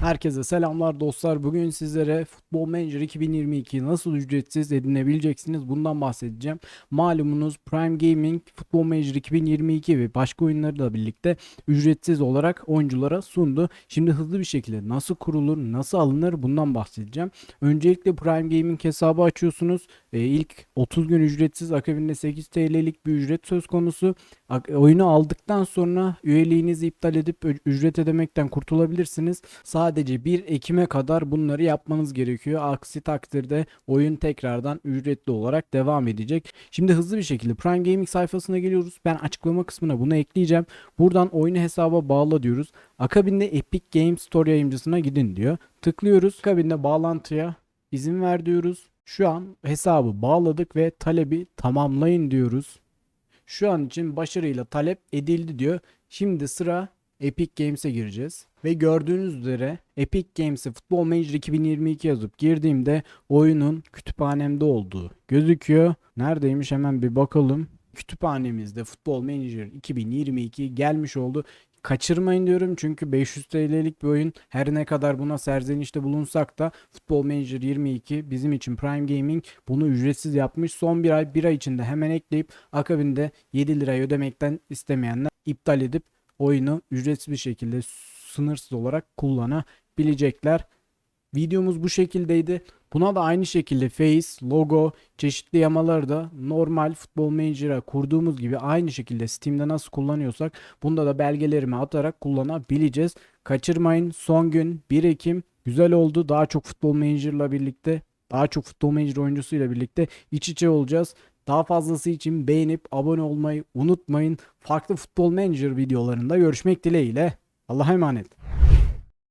Herkese selamlar dostlar. Bugün sizlere Futbol Manager 2022 nasıl ücretsiz edinebileceksiniz bundan bahsedeceğim. Malumunuz Prime Gaming Futbol Manager 2022 ve başka oyunları da birlikte ücretsiz olarak oyunculara sundu. Şimdi hızlı bir şekilde nasıl kurulur, nasıl alınır bundan bahsedeceğim. Öncelikle Prime Gaming hesabı açıyorsunuz. E, ilk 30 gün ücretsiz akabinde 8 TL'lik bir ücret söz konusu. Oyunu aldıktan sonra üyeliğinizi iptal edip ücret ödemekten kurtulabilirsiniz. Sadece 1 Ekim'e kadar bunları yapmanız gerekiyor. Aksi takdirde oyun tekrardan ücretli olarak devam edecek. Şimdi hızlı bir şekilde Prime Gaming sayfasına geliyoruz. Ben açıklama kısmına bunu ekleyeceğim. Buradan oyunu hesaba bağla diyoruz. Akabinde Epic Games Store yayıncısına gidin diyor. Tıklıyoruz. Akabinde bağlantıya izin ver diyoruz. Şu an hesabı bağladık ve talebi tamamlayın diyoruz. Şu an için başarıyla talep edildi diyor. Şimdi sıra Epic Games'e gireceğiz. Ve gördüğünüz üzere Epic Games'e Football Manager 2022 yazıp girdiğimde oyunun kütüphanemde olduğu gözüküyor. Neredeymiş hemen bir bakalım. Kütüphanemizde Football Manager 2022 gelmiş oldu. Kaçırmayın diyorum çünkü 500 TL'lik bir oyun. Her ne kadar buna serzenişte bulunsak da Football Manager 22 bizim için Prime Gaming bunu ücretsiz yapmış. Son bir ay bir ay içinde hemen ekleyip akabinde 7 lirayı ödemekten istemeyenler iptal edip oyunu ücretsiz bir şekilde sınırsız olarak kullanabilecekler. Videomuz bu şekildeydi. Buna da aynı şekilde face, logo, çeşitli yamaları da normal Futbol Manager'a kurduğumuz gibi aynı şekilde Steam'de nasıl kullanıyorsak bunda da belgelerimi atarak kullanabileceğiz. Kaçırmayın. Son gün 1 Ekim güzel oldu. Daha çok Futbol Manager'la birlikte, daha çok Futbol Manager oyuncusuyla birlikte iç içe olacağız. Daha fazlası için beğenip abone olmayı unutmayın. Farklı Futbol Manager videolarında görüşmek dileğiyle. Allah'a emanet.